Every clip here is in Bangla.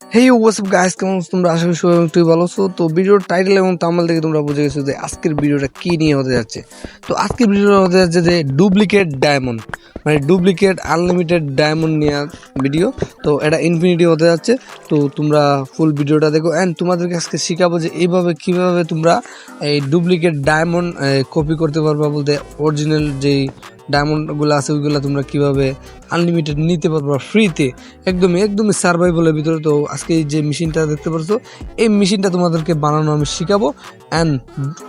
হেই হোয়াটসঅ্যাপ গাইস কেমন তোমরা? আশা করি সবাই তুই ভালো আছো। তো ভিডিওর টাইটেল এবং তামাল থেকে তোমরা বুঝে গেছো যে আজকের ভিডিওটা কি নিয়ে হতে যাচ্ছে। তো আজকের ভিডিওটা হতে যাচ্ছে যে ডুপ্লিকেট ডায়মন্ড মানে ডুপ্লিকেট আনলিমিটেড ডায়মন্ড নিয়ে ভিডিও তো এটা ইনফিনিটি হতে যাচ্ছে। তো তোমরা ফুল ভিডিওটা দেখো। অ্যান্ড তোমাদেরকে আজকে শেখাবো যে এইভাবে কীভাবে তোমরা এই ডুপ্লিকেট ডায়মন্ড কপি করতে পারবা বলতে অরিজিনাল যেই ডায়মন্ডগুলো আছে, ওইগুলো তোমরা কীভাবে আনলিমিটেড নিতে পারবা ফ্রিতে একদমই একদমই সার্ভাইভালের ভিতরে তো আজকে যে মেশিনটা দেখতে পারছ, এই মেশিনটা তোমাদেরকে বানানো আমি শিখাবো। অ্যান্ড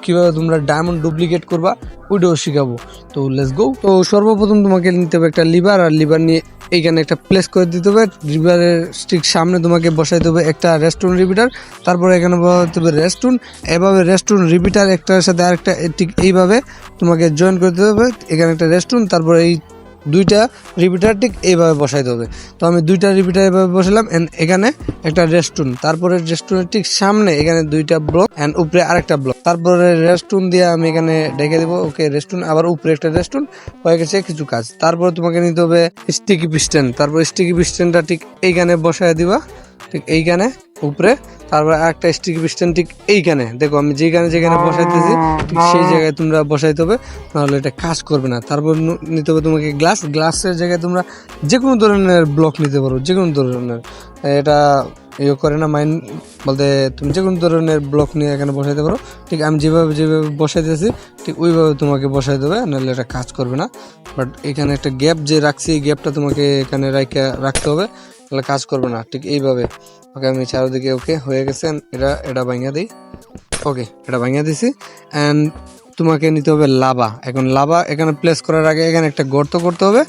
কীভাবে তোমরা ডায়মন্ড ডুপ্লিকেট করবা ওইটাও শিখাবো। তো লেস গো তো সর্বপ্রথম তোমাকে নিতে হবে একটা লিভার, আর লিভার নিয়ে এইখানে একটা প্লেস করে দিতে হবে। লিভারের স্টিক সামনে তোমাকে বসাইতে হবে একটা রেস্টুন রিপিটার তারপরে এখানে বসাইতে হবে রেস্টুন এভাবে রেস্টুন রিপিটার একটার সাথে আরেকটা ঠিক এইভাবে তোমাকে জয়েন করে দিতে হবে। এখানে একটা রেস্টুন তারপর এই দুইটা রিপিটার ঠিক এইভাবে বসাইতে হবে। তো আমি দুইটা রিপিটার এভাবে বসালাম এন্ড এখানে একটা রেস্টুরেন্ট তারপরে রেস্টুরেন্ট ঠিক সামনে এখানে দুইটা ব্লক অ্যান্ড উপরে আরেকটা ব্লক তারপরে রেস্টুরেন্ট দিয়ে আমি এখানে রেখে দেবো ওকে রেস্টুরেন্ট আবার উপরে একটা রেস্টুরেন্ট হয়ে গেছে কিছু কাজ। তারপরে তোমাকে নিতে হবে স্টিকি পিস্টেন তারপর স্টিকি পিস্টেনটা ঠিক এইখানে বসায় দিবা, ঠিক এইখানে উপরে। তারপর একটা স্টিক পিস্টেন ঠিক এইখানে। দেখো আমি যেখানে যেখানে বসাইতেছি ঠিক সেই জায়গায় তোমরা বসাইতে হবে নাহলে এটা কাজ করবে না। তারপর নিতে হবে তোমাকে গ্লাস গ্লাসের জায়গায় তোমরা যে কোনো ধরনের ব্লক নিতে পারো যে কোনো ধরনের। এটা ইয়ে করে না মাইন্ড বলতে তুমি যে কোনো ধরনের ব্লক নিয়ে এখানে বসাইতে পারো। ঠিক আমি যেভাবে যেভাবে বসাইতেছি ঠিক ওইভাবে তোমাকে বসাই দেবে নাহলে এটা কাজ করবে না। বাট এখানে একটা গ্যাপ যে রাখছি এই গ্যাপটা তোমাকে এখানে রাখা রাখতে হবে। তাহলে কাজ করবে না। ঠিক এইভাবে। ওকে, আমি চারিদিকে, ওকে, হয়ে গেছে এটা এটা ভাঙিয়ে দিই। ওকে, এটা ভাঙিয়ে দিছি। অ্যান্ড তোমাকে নিতে হবে লাভা। এখন লাভা এখানে প্লেস করার আগে এখানে একটা গর্ত করতে হবে,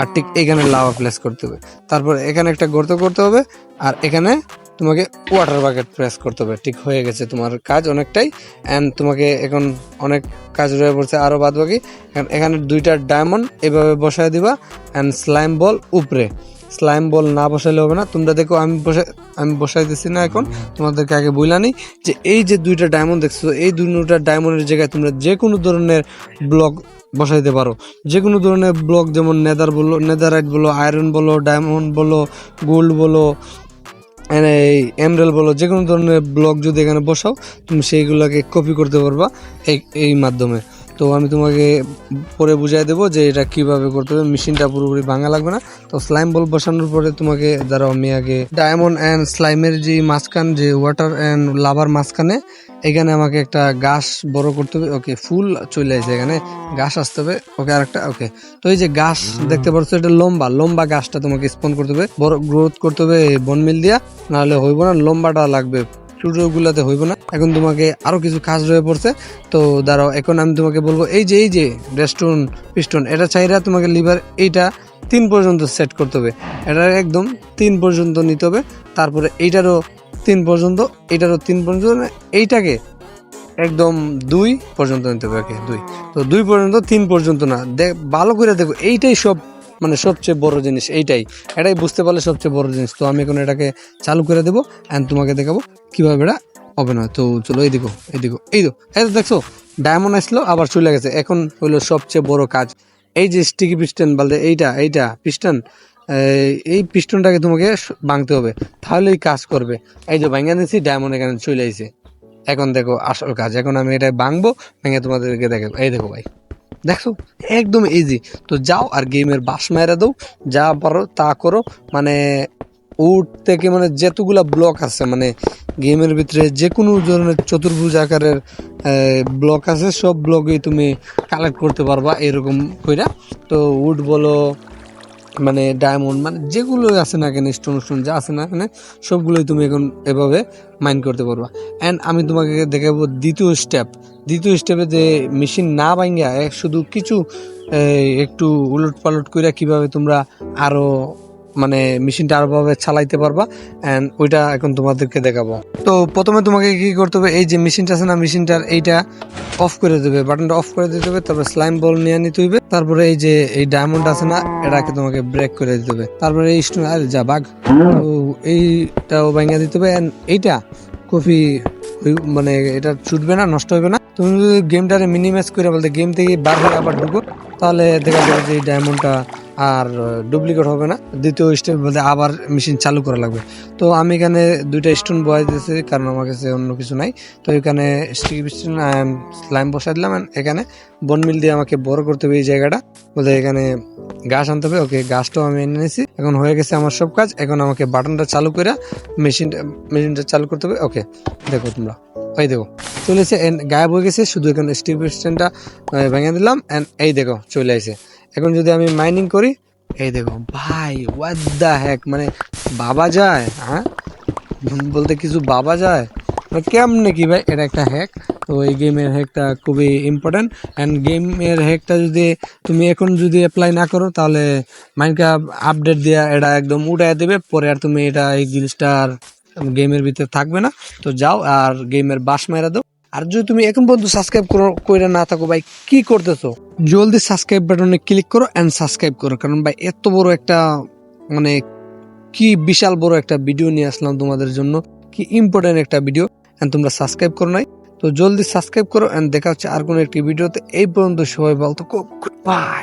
আর ঠিক এখানে লাভা প্লেস করতে হবে। তারপর এখানে একটা গর্ত করতে হবে, আর এখানে তোমাকে ওয়াটার বাকেট প্রেস করতে হবে। ঠিক হয়ে গেছে তোমার কাজ অনেকটাই। অ্যান্ড তোমাকে এখন অনেক কাজ রয়ে পড়ছে আরও বাদ বাকি এখানে দুইটা ডায়মন্ড এভাবে বসায় দিবা অ্যান্ড স্লাইম বল উপরে। স্লাইম বল না বসাইলে হবে না। তোমরা দেখো, আমি বসে, আমি বসাইতেছি না এখন। তোমাদেরকে আগে বইলানি যে এই যে দুইটা ডায়মন্ড দেখছ এই দুইটা ডায়মন্ডের জায়গায় তোমরা যে কোনো ধরনের ব্লক বসাইতে পারো। যে কোনো ধরনের ব্লক যেমন নেদার বলো নেদারাইট বলো আয়রন বলো ডায়মন্ড বলো গোল্ড বলো এই এমরেল বলো, যে কোনো ধরনের ব্লক যদি এখানে বসাও, তুমি সেইগুলোকে কপি করতে পারবা এই এই মাধ্যমে। তো আমি তোমাকে পরে বুঝাই দেবো যে এটা কীভাবে করতে হবে। মেশিনটা পুরোপুরি ভাঙা লাগবে না। তো স্লাইম বল বসানোর পরে তোমাকে, দাঁড়াও আমি আগে ডায়মন্ড অ্যান্ড স্লাইমের যে মাঝখান, যে ওয়াটার অ্যান্ড লাভার মাঝখানে, এখানে আমাকে একটা গাছ বড় করতে হবে। ওকে ফুল চলে আসে এখানে। গাছ আসতে হবে। ওকে আরেকটা ওকে তো এই যে গাছ দেখতে পাচ্ছ, এটা লম্বা লম্বা গাছটা তোমাকে স্পন করতে হবে। বড় গ্রোথ করতে হবে বনমিল দিয়া, নাহলে হইব না, লম্বাটা লাগবে গুলাতে হইব না। এখন তোমাকে আরও কিছু কাজ রয়ে পড়ছে। তো দাঁড়াও এখন আমি তোমাকে বলব এই যে এই যে রেস্টুন পিস্টন এটা চাইরা তোমাকে লিভার এইটা তিন পর্যন্ত সেট করতে হবে। এটা একদম তিন পর্যন্ত নিতে হবে। তারপরে এইটারও তিন পর্যন্ত এইটারও তিন পর্যন্ত না, এইটাকে একদম দুই পর্যন্ত নিতে হবে দুই। তো দুই পর্যন্ত তিন পর্যন্ত না। দেখ ভালো করে দেখো এইটাই সব মানে সবচেয়ে বড় জিনিস এইটাই। এটাই বুঝতে পারলে সবচেয়ে বড় জিনিস। তো আমি এখন এটাকে চালু করে দেবো অ্যান্ড তোমাকে দেখাবো কীভাবে এটা হবে না তো চলো এই দিকো এই তো এই তো দেখছ ডায়মন্ড আসলো, আবার চলে গেছে। এখন হলো সবচেয়ে বড় কাজ। এই যে স্টিকি পিস্টন বলতে এইটা এইটা পিস্টন এই পিস্টনটাকে তোমাকে ভাঙতে হবে। তাহলেই কাজ করবে। এই যে ভাঙা নিয়েছি ডায়মন্ড এখানে চলে আইছে। এখন দেখো আসল কাজ। এখন আমি এটা ভাঙবো, ভেঙে তোমাদেরকে দেখাবো। এই দেখো ভাই। দেখছ? একদম ইজি তো যাও আর গেমের বাস মেরে দাও, যা পারো তা করো। মানে উট থেকে মানে যেতগুলো ব্লক আছে মানে গেমের ভিতরে যে কোনো ধরনের চতুর্ভুজ আকারের ব্লক আছে, সব ব্লকেই তুমি কালেক্ট করতে পারবা, এরকম কইরা। তো উড বলো মানে ডায়মন্ড মানে যেগুলো আছে না কেন স্টোন স্টোন যা আছে না কেন, সবগুলোই তুমি এখন এভাবে মাইন্ড করতে পারবা। অ্যান্ড আমি তোমাকে দেখাবো দ্বিতীয় স্টেপ দ্বিতীয় স্টেপে যে মেশিন না ভাঙ্গা শুধু কিছু একটু উলট পালট করে কীভাবে তোমরা আরও মানে মেশিনটা আরোভাবে চালাইতে পারবা অ্যান্ড ওইটা এখন তোমাদেরকে দেখাবো। তো প্রথমে তোমাকে কি করতে হবে, এই যে মেশিনটা আছে না, মেশিনটার এইটা অফ করে দেবে, বাটনটা অফ করে দিতে হবে, তারপরে স্লাইম বল নিয়ে নিতে হবে, তারপরে এই যে এই ডায়মন্ড আছে না, এটাকে তোমাকে ব্রেক করে দিতে হবে। তারপরে এই স্টোন আরে যা বাঘ এইটাও ভাঙিয়ে দিতে হবে, and এইটা কফি মানে এটা ছুটবে না, নষ্ট হবে না। তুমি যদি গেমটারে মিনিমাইজ করে বলতে গেম থেকে বার হয়ে আবার ঢুকো, তাহলে দেখা যাবে যে এই ডায়মন্ডটা আর ডুপ্লিকেট হবে না। দ্বিতীয় স্টেপ বলতে আবার মেশিন চালু করা লাগবে। তো আমি এখানে দুইটা স্টোন বয় দিয়েছি, কারণ আমার কাছে অন্য কিছু নাই। তো এখানে স্টিক স্টোন স্লাইম বসাই দিলাম। এখানে বন মিল দিয়ে আমাকে বড় করতে হবে এই জায়গাটা। বলতে এখানে গাছ আনতে হবে। ওকে গাছটাও আমি এনে নিয়েছি। এখন হয়ে গেছে আমার সব কাজ। এখন আমাকে বাটনটা চালু করে মেশিনটা মেশিনটা চালু করতে হবে। ওকে দেখো তোমরা। ওই দেখো চলেছে and গায়েব হয়ে গেছে। শুধু এখন স্টিভ স্ট্যান্ডটা ভেঙে দিলাম। এন্ড এই দেখো, চলে আসে এখন যদি আমি মাইনিং করি, এই দেখো, ভাই ওয়াট হ্যাক মানে বাবা যায় হ্যাঁ? বলতে কিছু বাবা যায়? মানে কেমনে কি ভাই? এটা একটা হ্যাক তো এই গেমের হ্যাকটা খুবই ইম্পর্ট্যান্ট অ্যান্ড গেমের হ্যাকটা যদি তুমি এখন যদি অ্যাপ্লাই না করো, তাহলে মাইনক্রাফট আপডেট দেওয়া এটা একদম উঠায় দেবে। পরে আর তুমি এটা এই জিনিসটা আর গেমের ভিতরে থাকবে না। তো যাও আর গেমের বাস মেরা দাও। আর যদি তুমি এখন পর্যন্ত সাবস্ক্রাইব করো করে না থাকো, ভাই, কি করতেছো? জলদি সাবস্ক্রাইব বাটনে ক্লিক করো অ্যান্ড সাবস্ক্রাইব করো, কারণ ভাই, এত বড় একটা মানে কি বিশাল বড় একটা ভিডিও নিয়ে আসলাম তোমাদের জন্য, কি ইম্পর্টেন্ট একটা ভিডিও অ্যান্ড তোমরা সাবস্ক্রাইব করো নাই, তো জলদি সাবস্ক্রাইব করো অ্যান্ড দেখা হচ্ছে আর কোনো একটি ভিডিওতে এই পর্যন্ত সবাই বলতো বাই